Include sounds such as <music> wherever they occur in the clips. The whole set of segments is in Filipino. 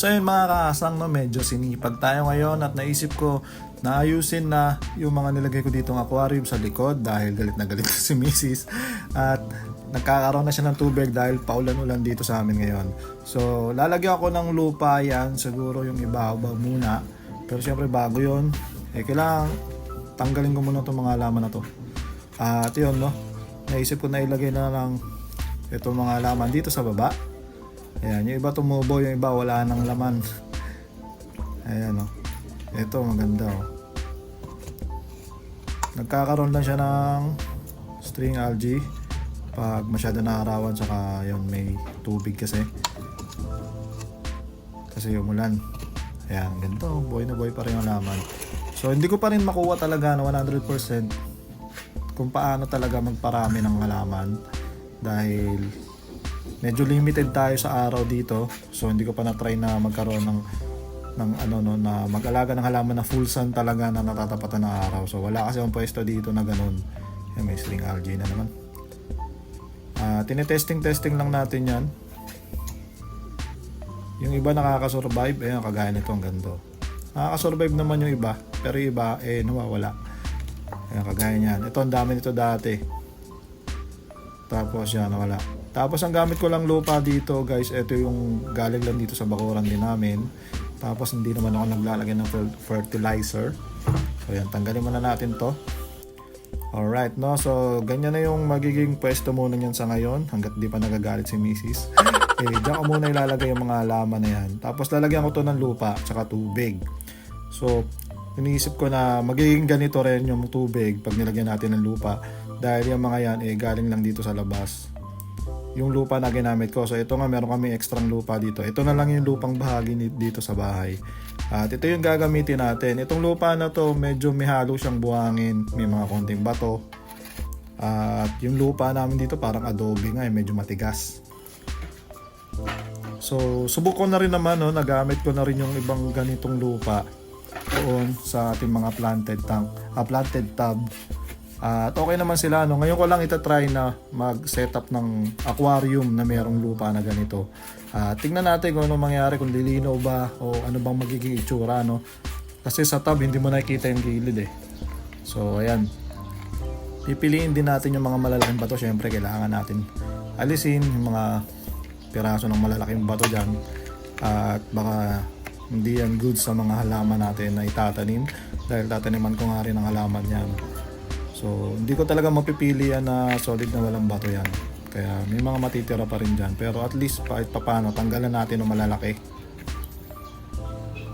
So yun mga kaasang no, medyo sinipag tayo ngayon at naisip ko na ayusin na yung mga nilagay ko ditong aquarium sa likod dahil galit na galit <laughs> si Mrs. At nagkakaroon na siya ng tubig dahil paulan-ulan dito sa amin ngayon. So lalagyan ko ng lupa yan, siguro yung ibabaw muna. Pero syempre bago yon eh kailangan tanggalin ko muna itong mga halaman na to. At yun no, naisip ko na ilagay na lang itong mga halaman dito sa baba. Ayan, yung iba tumubo, yung iba wala nang laman. Ayan o. Ito, maganda o. Nagkakaroon lang siya ng string algae pag masyado nakarawan saka yun may tubig kasi. Kasi umulan. Ayan, ganito. Buhay na buhay pa rin yung laman. So, hindi ko pa rin makuha talaga na 100% kung paano talaga magparami ng halaman dahil medyo limited tayo sa araw dito. So hindi ko pa na-try na magkaroon ng ng ano no na mag-alaga ng halaman na full sun talaga na natatapatan ng araw. So wala kasi ang pwesto dito na ganun. Yan, may string algae na naman. Ah, tinetesting testing lang natin yan. Yung iba nakakasurvive ayan kagaya nito ang gando nakakasurvive naman yung iba pero iba eh nawawala. Ayan kagaya niyan. Ito ang dami nito dati. Tapos yan nawala tapos ang gamit ko lang lupa dito guys, ito yung galing lang dito sa bakuran din namin. Tapos hindi naman ako naglalagay ng fer- fertilizer. So yan, tanggalin muna natin to. Alright, no? So, ganyan na yung magiging pwesto muna niyan sa ngayon hanggat di pa nagagalit si Mrs. <laughs> eh, diyan ko muna ilalagay yung mga halaman na yan. Tapos lalagyan ko to ng lupa tsaka tubig. So, iniisip ko na magiging ganito rin yung tubig pag nilagyan natin ng lupa. Dahil yung mga yan, eh, galing lang dito sa labas yung lupa na ginamit ko. So ito nga meron kami extra lupa dito. Ito na lang yung lupang bahagi dito sa bahay. At ito yung gagamitin natin. Itong lupa na to medyo may halo siyang buhangin. May mga konting bato. At yung lupa namin dito parang adobe nga eh, medyo matigas. So subok ko na rin naman no, nagamit ko na rin yung ibang ganitong lupa doon sa ating mga planted tank, ah, planted tub. At okay naman sila. No? Ngayon ko lang itatry na mag-setup ng aquarium na mayroong lupa na ganito. At tingnan natin kung ano mangyari, kung lilinaw ba o ano bang magiging itsura. No? Kasi sa tub, hindi mo nakikita yung gilid eh. So, ayan. Pipiliin din natin yung mga malalaking bato. Siyempre, kailangan natin alisin yung mga piraso ng malalaking bato dyan. At baka hindi yan good sa mga halaman natin na itatanim. Dahil tataniman ko nga rin ang halaman yan. So, hindi ko talaga mapipili yan na solid na walang bato yan. Kaya may mga matitira pa rin dyan. Pero at least kahit papano, tanggalan natin ng malalaki.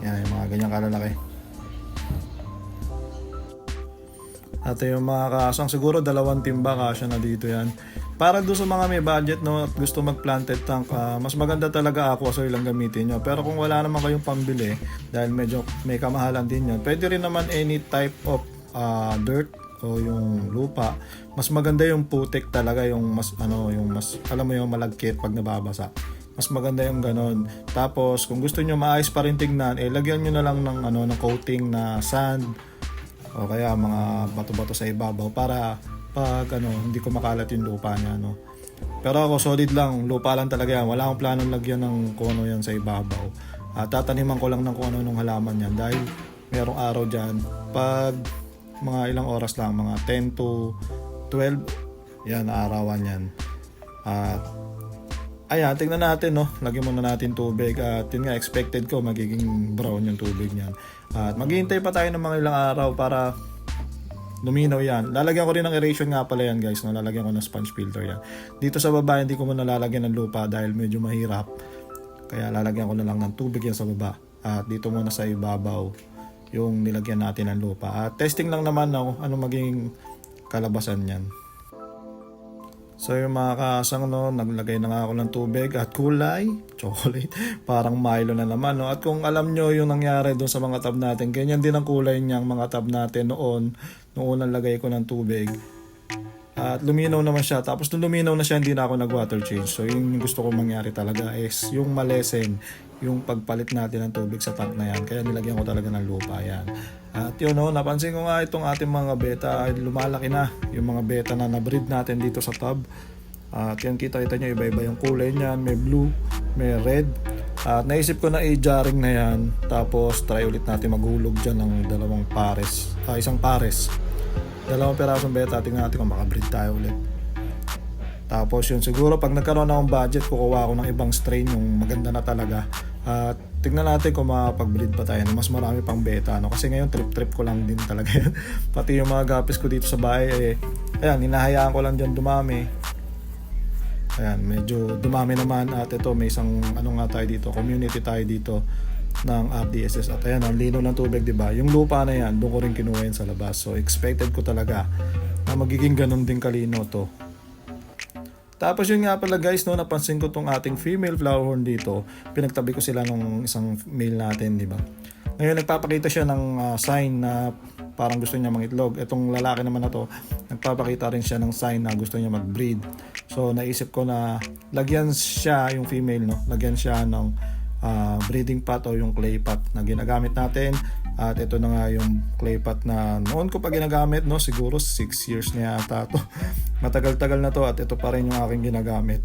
Yan, yung mga ganyang kalalaki. At yung mga kasang siguro dalawang timba kasya na dito yan. Para doon sa mga may budget no at gusto mag-planted tank, ah, mas maganda talaga aqua soil lang gamitin nyo. Pero kung wala naman kayong pambili, dahil medyo may kamahalan din yan, pwede rin naman any type of ah, dirt o yung lupa, mas maganda yung putik talaga yung mas ano yung mas alam mo yung malagkit pag nababasa. Mas maganda yung ganon. Tapos kung gusto niyo maayos pa rin tingnan, eh lagyan niyo na lang ng ano ng coating na sand o kaya mga bato-bato sa ibabaw para pag ano hindi ko makalat yung lupa niya no. Pero ako solid lang, lupa lang talaga yan. Wala akong planong lagyan ng kono yan sa ibabaw. At tataniman ko lang ng ano nung halaman yan dahil merong araw dyan. Pag mga ilang oras lang, mga 10 to 12, yan, arawan yan. At ayan, tingnan natin, no? Lagyan muna natin tubig. At yun nga, expected ko, magiging brown yung tubig niyan. At maghihintay pa tayo ng mga ilang araw para luminaw yan. Lalagyan ko rin ng aeration nga pala yan guys. No? Lalagyan ko ng sponge filter yan. Dito sa baba, hindi ko muna lalagyan ng lupa dahil medyo mahirap. Kaya lalagyan ko na lang ng tubig yan sa baba. At dito muna sa ibabaw yung nilagyan natin ng lupa. At testing lang naman no, ano maging kalabasan yan. So yung mga kasang no, naglagay na nga ako ng tubig at kulay, <laughs> chocolate, parang Milo na naman no. At kung alam nyo yung nangyari doon sa mga tab natin, ganyan din ang kulay niyang mga tab natin noon, noong unang lagay ko ng tubig. At luminaw naman siya. Tapos nung luminaw na siya, hindi na ako nag-water change. So yun yung gusto ko mangyari talaga is yung malesen, yung pagpalit natin ng tubig sa tank na yan. Kaya nilagyan ko talaga ng lupa yan. At yun no, napansin ko nga itong ating mga beta lumalaki na. Yung mga beta na na-breed natin dito sa tub. At yan kita-kita nyo, iba-iba yung kulay niyan. May blue, may red. At naisip ko na i-jarring na yan. Tapos try ulit natin maghulog dyan ng dalawang pares. Ah, isang pares. Dalawang pirasong beta. Tingnan natin kung makabreed tayo ulit. Tapos yun, siguro pag nagkaroon akong budget, kukuha ako ng ibang strain yung maganda na talaga. At tignan natin kung makapag-breed pa tayo mas marami pang beta. No? Kasi ngayon trip-trip ko lang din talaga yan. <laughs> Pati yung mga gapis ko dito sa bahay, eh, ayan, hinahayaan ko lang dyan dumami. Ayan, medyo dumami naman at ito may isang ano nga tayo dito, community tayo dito ng RDSS at ayan, ang lino ng tubig, 'di ba? Yung lupa na 'yan, doon ko rin kinuha yan sa labas. So expected ko talaga na magiging ganun din kalino to. Tapos yun nga pala guys, no, napansin ko tong ating female flower horn dito. Pinagtabi ko sila nung isang male natin, di ba? Ngayon nagpapakita siya ng ah, sign na parang gusto niya mangitlog. Itong lalaki naman na to, nagpapakita rin siya ng sign na gusto niya mag-breed. So naisip ko na lagyan siya, yung female, no? Lagyan siya ng ah, breeding pot o yung clay pot na ginagamit natin. At ito na nga yung clay pot na noon ko pa ginagamit, no? Siguro 6 years na yata to. <laughs> Matagal-tagal na to at ito pa rin yung aking ginagamit.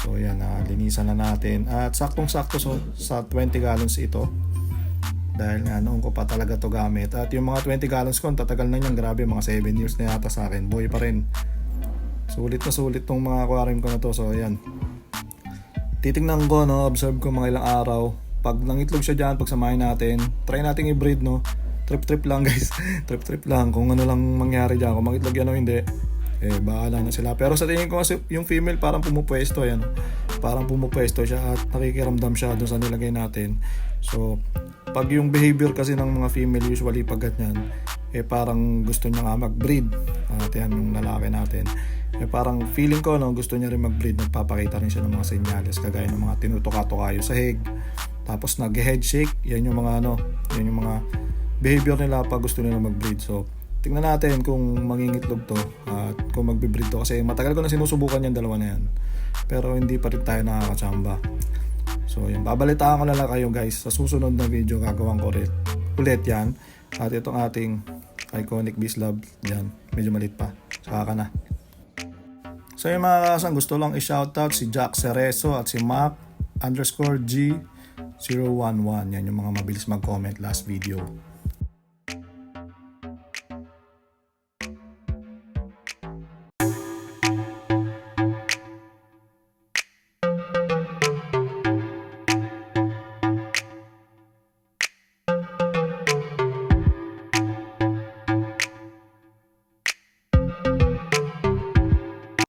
So yan, na linisan na natin. At saktong-sakto so, sa 20 gallons ito. Dahil nga noon ko pa talaga to gamit. At yung mga 20 gallons ko, tatagal na niyan. Grabe, mga 7 years na yata sa akin. Boy pa rin. Sulit na sulit tong mga aquarium ko na to. So yan. Titingnan ko, no, observe ko mga ilang araw. Pag nangitlog siya dyan, pagsamahin natin, try natin i-breed, no. Trip-trip lang, <laughs> guys. Trip-trip lang. Kung ano lang mangyari dyan, kung mangitlog yan o hindi, eh, bahala na sila. Pero sa tingin ko kasi yung female parang pumupwesto yan. Parang pumupwesto siya at nakikiramdam siya doon sa nilagay natin. So, pag yung behavior kasi ng mga female usually pag ganyan, eh parang gusto niya nga mag-breed. At yan yung lalaki natin. Eh parang feeling ko no, gusto niya rin mag-breed. Nagpapakita rin siya ng mga senyales kagaya ng mga tinutuka-tuka yung sahig. Tapos nag-head shake. Yan yung mga ano, yan yung mga behavior nila pag gusto nila mag-breed. So, tingnan natin kung mangingitlog to at kung magbe-breed to. Kasi matagal ko na sinusubukan yung dalawa na yan. Pero hindi pa rin tayo nakakachamba. So yun. Babalitaan ko na lang kayo guys. Sa susunod na video gagawin ko ulit. Ulit yan. At itong ating iconic beast love yan. Medyo malit pa. Saka ka na so yung mga kasang gusto lang i-shoutout si Jack Cerezo at si Mac underscore G 011 yan yung mga mabilis mag-comment last video